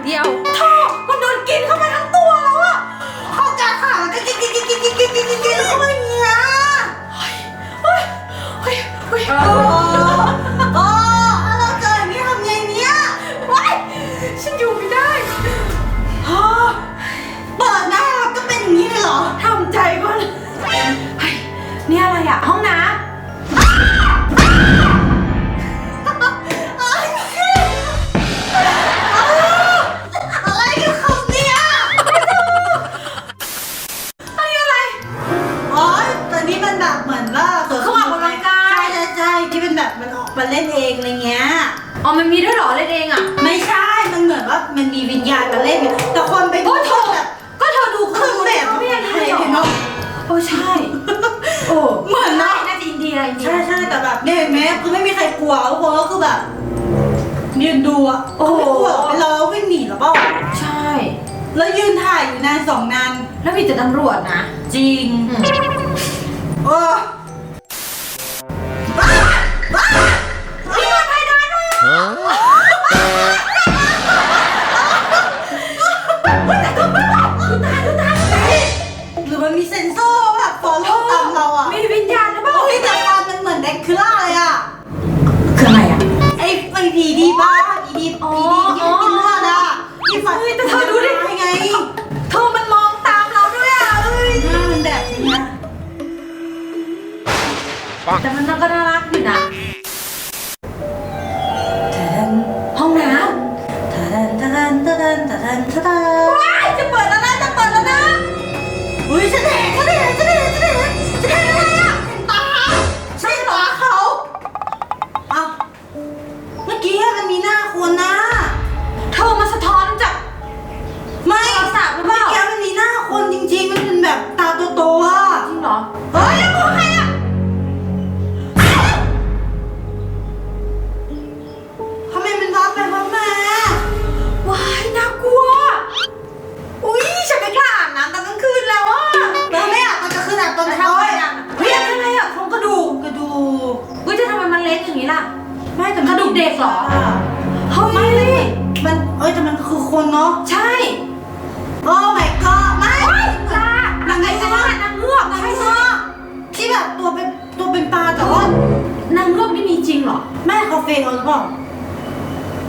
Santiago. ยืนดูอะโอ้โห ไม่กลัวเหรอไปรอวิ่งหนีเหรอเปล่าใช่ แล้วยืนถ่ายอยู่นานสองนานแล้วมีแต่ตำรวจนะ จริงอืมเออ แต่มันก็น่ารักอยู่นะ อย่างนี้ล่ะ ไม่แต่มันกระดูกเด็กเหรอะเฮ้ยไม่มันเอ้ยแต่มันคือคนเนาะใช่ โอ้ my god ไม่ปลานางไงกันว่านางเงือกนางใช่เงืใช่อกที่แบบตัวเป็นตัวเป็นปลาแต่ว่านางเงือกนี่มีจริงเหรอ แม่เขาเฟกเอาหรือเปล่า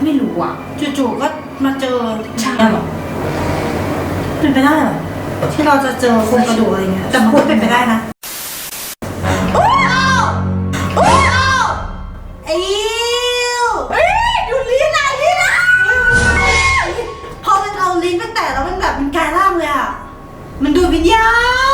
ไม่รู้อะ จู่ๆก็มาเจอใช่อย่างเงี้ยเหรอเป็นไปได้เหรอที่เราจะเจอโครงกระดูกอะไรเงี้ยแต่มันก็เป็นไปได้นะ กลายร่างเลยอะ มันดูดวิญญาณ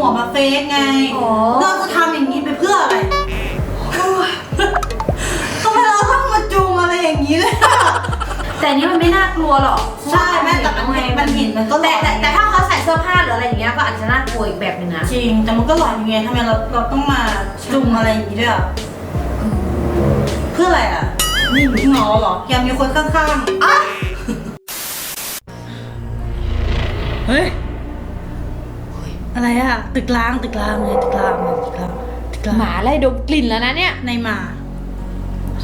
หัวมาเฟกไงอ๋อ เราจะทำอย่างนี้ไปเพื่ออะไรโอ้ยทำไมเราต้องมาจูงอะไรอย่างนี้เลยอะแต่อันนี้มันไม่น่ากลัวหรอกใช่แม่แต่มันเห็นมันเห็นมันก็หลแต่อนแต่แต่ถ้าเขาใส่เสื้อผ้าหรืออะไรอย่างเงี้ยก็อาจจะน่ากลัวอีกแบบหนึงนะจริง แต่มันก็หลอนยังไงทำไมเราเราต้องมาจุงอะไรอย่างนี้ด้วยอะเพื่ออะไรอะนี่หนูเหงาเหรออยากมีคนข้างๆอะเฮ้ย อะไรอะตึกล้างตึกล้างเลยตึกล้างเลยตึกล้างตึกล้างหมาไล่ดมกลิ่นแล้วนะเนี่ย ในหมา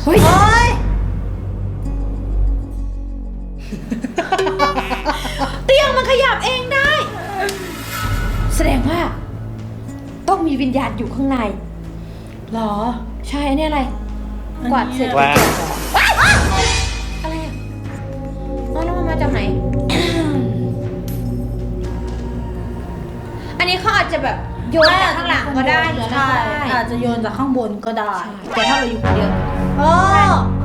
เฮ้ยเฮ้ย เตียงมันขยับเองได้ แสดงว่า ต้องมีวิญญาณอยู่ข้างในหรอ ใช่อันนี้อะไรอันนี้กวาดเสร็จว้าวเก็บเหรอว้าวว้าวอะไรอะอ๋อแล้วมันมาจากไหน อันนี้เขาอาจจะแบบโยนจากข้างหลังก็ได้หรืออะไรใช่ก็ได้ อาจจะโยนจากข้างบนก็ได้แต่ถ้าเราอยู่คนเดียว โอ้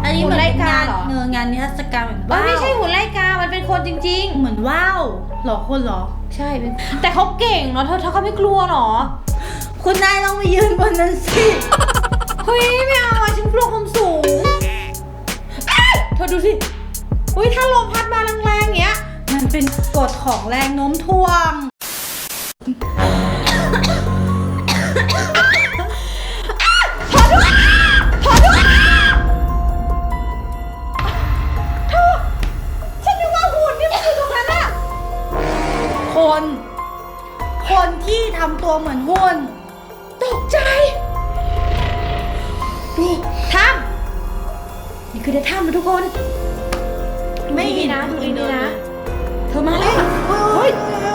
อันนี้เหมือนเป็นงานหุ่นไล่กาเหรอเงงานนิทรรศการเหมือนมันว้าวไม่ใช่หุ่นไล่กา มันเป็นคนจริง เหมือนว้าวหรอคนหรอ ๆ ใช่เป็นแต่เขาเก่งเนาะเธอเธอเขาไม่กลัวหรอคุณนายลองไปยืนบนนั้นสิเฮ้ยไม่เอาอะฉันกลัวความสูงเอ้ยเธอดูสิอุ้ยถ้าลมพัดมาแรงๆเงี้ย มันเป็นกฎของแรงโน้มถ่วง คือในถ้ำนะทุกคน ไม่เห็นนะดูเดิดีนๆนะนะ เธอมาแล้วอะเฮ้เฮ้ย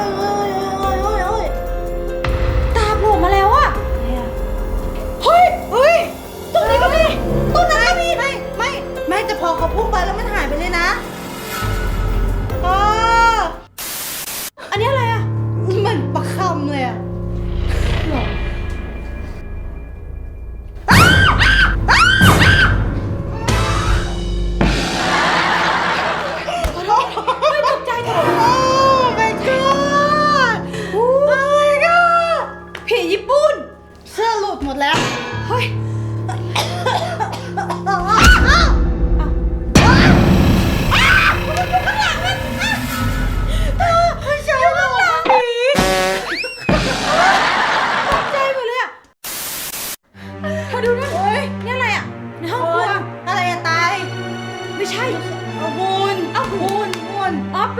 ป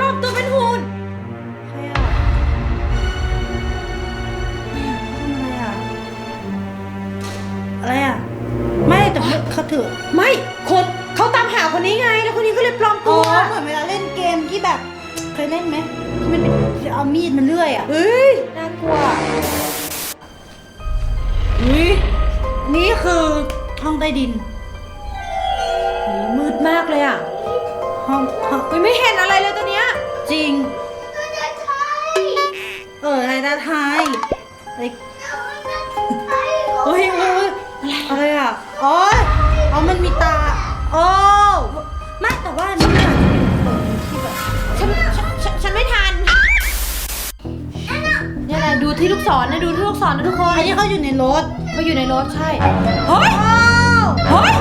ลอมตัวเป็นหุ่นใครอะทำอะไรอะ อะไรอะ ไม่แต่เขาถือ ไม่คนเขาตามหาคนนี้ไง แล้วคนนี้ก็เลยปลอมอ๋ตัอวเหมือนเวลาเล่นเกมที่แบบเคยเล่นไหมที่มันเป็นเอามีดมันเลื่อยอะเฮ้ยน่ากลัวอุ้ยนี่คือห้องใต้ดิน มืดมากเลยอะ ห้องห้องเฮ้ยไม่เห็นอะไรเลยตอนเนี้ย จริง เอออะไรนะไทยอะไรเฮ้ยเฮ้ยอะไรอะอ๋ออ๋อมันมีตาอ๋อไม่แต่ว่านี่มันอาจจะเป็นเปิดที่แบบฉันฉันฉันฉันไม่ทันเนี่ยนะดูที่ลูกศรนะดูที่ลูกศรนะทุกคนอันนี้เขาอยู่ในรถเขาอยู่ในรถใช่เฮ้ยเฮ้ย